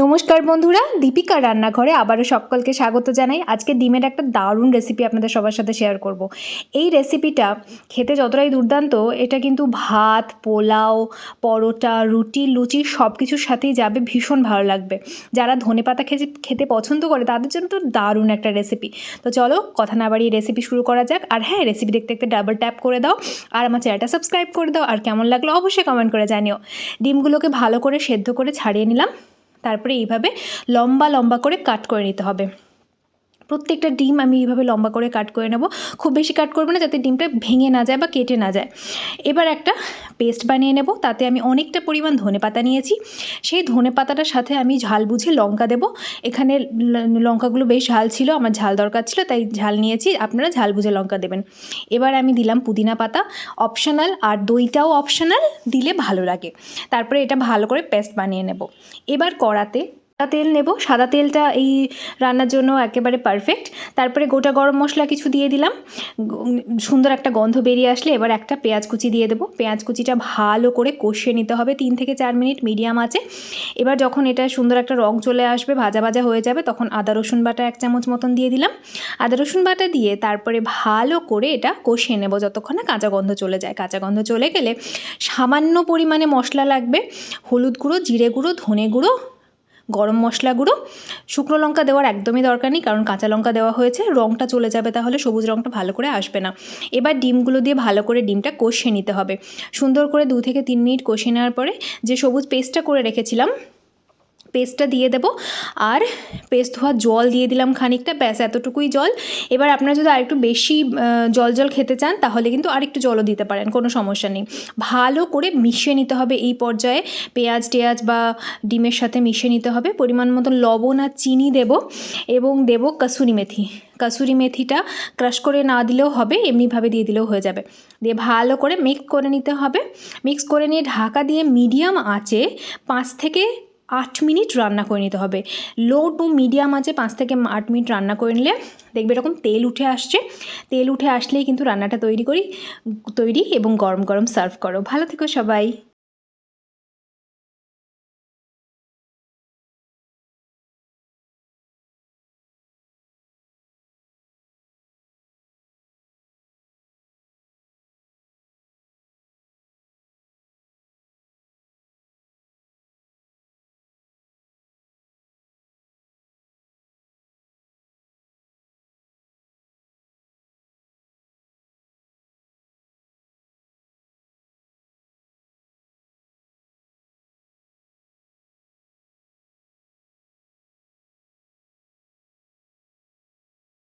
নমস্কার বন্ধুরা দীপিকা রান্নাঘরে আবারও সকলকে স্বাগত জানাই। আজকে ডিমের একটা দারুণ রেসিপি আপনাদের সবার সাথে শেয়ার করব। এই রেসিপিটা খেতে যতটাই দুর্দান্ত, এটা কিন্তু ভাত, পোলাও, পরোটা, রুটি, লুচি সব কিছুর সাথেই যাবে, ভীষণ ভালো লাগবে। যারা ধনেপাতা খেতে খেতে পছন্দ করে, তাদের জন্য তো দারুণ একটা রেসিপি তো চলো, কথা না বাড়িয়ে রেসিপি শুরু করা যাক। আর হ্যাঁ রেসিপি দেখতে দেখতে ডাবল ট্যাপ করে দাও। আর আমার চ্যানেলটা সাবস্ক্রাইব করে দাও। আর কেমন লাগল অবশ্যই কমেন্ট করে জানিও। ডিমগুলোকে ভালো করে সেদ্ধ করে ছাড়িয়ে নিলাম। তারপরে এইভাবে লম্বা লম্বা করে কাট করে নিতে হবে। প্রত্যেকটা ডিম আমি এইভাবে লম্বা করে কাট করে নেব। খুব বেশি কাট করব না যাতে ডিমটা ভেঙে না যায় বা কেটে না যায়। এবার একটা পেস্ট বানিয়ে নেব, তাতে আমি অনেকটা পরিমাণ ধনে পাতা নিয়েছি। সেই ধনে পাতাটার সাথে আমি ঝাল বুঝে লঙ্কা দেব। এখানে লঙ্কাগুলো বেশ ঝাল ছিল, আমার ঝাল দরকার ছিল, তাই ঝাল নিয়েছি, আপনারা ঝাল বুঝে লঙ্কা দেবেন। এবার আমি দিলাম পুদিনা পাতা, অপশনাল, আর দইটাও অপশনাল, দিলে ভালো লাগে। তারপরে এটা ভালো করে পেস্ট বানিয়ে নেব। এবার কড়াতে সাদা তেল নেব। সাদা তেলটা এই রান্নার জন্য একেবারে পারফেক্ট তারপরে গোটা গরম মশলা কিছু দিয়ে দিলাম। সুন্দর একটা গন্ধ বেরিয়ে আসলে এবার একটা পেঁয়াজ কুচি দিয়ে দেবো। পেঁয়াজ কুচিটা ভালো করে কষিয়ে নিতে হবে তিন থেকে চার মিনিট মিডিয়াম আছে এবার যখন এটা সুন্দর একটা রং চলে আসবে, ভাজা ভাজা হয়ে যাবে, তখন আদা, রসুন বাটা এক চামচ মতন দিয়ে দিলাম। আদা, রসুন বাটা দিয়ে তারপরে ভালো করে এটা কষিয়ে নেব যতক্ষণ না কাঁচা গন্ধ চলে যায়। কাঁচা গন্ধ চলে গেলে সামান্য পরিমাণে মশলা লাগবে। হলুদ গুঁড়ো, জিরে গুঁড়ো, ধনে গুঁড়ো গরম মশলা গুঁড়ো। শুকনো লঙ্কা দেওয়ার একদমই দরকার নেই, কারণ কাঁচা লঙ্কা দেওয়া হয়েছে রঙটা চলে যাবে তাহলে সবুজ রঙটা ভালো করে আসবে না। এবার ডিমগুলো দিয়ে ভালো করে ডিমটা কষিয়ে নিতে হবে। সুন্দর করে দু থেকে তিন মিনিট কষিয়ে নেওয়ার পরে যে সবুজ পেস্টটা করে রেখেছিলাম পেস্টটা দিয়ে দেবো। আর পেস্ট ধোয়া জল দিয়ে দিলাম খানিকটা, ব্যাস এতটুকুই জল। এবার আপনারা যদি আরেকটু বেশি জল জল খেতে চান, তাহলে কিন্তু আরেকটু জলও দিতে পারেন, কোনো সমস্যা নেই। ভালো করে মিশিয়ে নিতে হবে এই পর্যায়ে। পেঁয়াজ টেয়াজ বা ডিমের সাথে মিশিয়ে নিতে হবে। পরিমাণ মতো লবণ আর চিনি দেব এবং দেব কাসুরি মেথি। কাসুরি মেথিটা ক্রাশ করে না দিলেও হবে, এমনিভাবে দিয়ে দিলেও হয়ে যাবে। দিয়ে ভালো করে মিক্স করে নিতে হবে। মিক্স করে নিয়ে ঢাকা দিয়ে মিডিয়াম আঁচে পাঁচ থেকে আট মিনিট রান্না করে নিতে হবে। লো টু মিডিয়াম আছে, পাঁচ থেকে আট মিনিট রান্না করে নিলে দেখবে এরকম তেল উঠে আসছে। তেল উঠে আসলেই কিন্তু রান্নাটা তৈরি করি, তৈরি এবং গরম গরম সার্ভ করো। ভালো থেকো সবাই।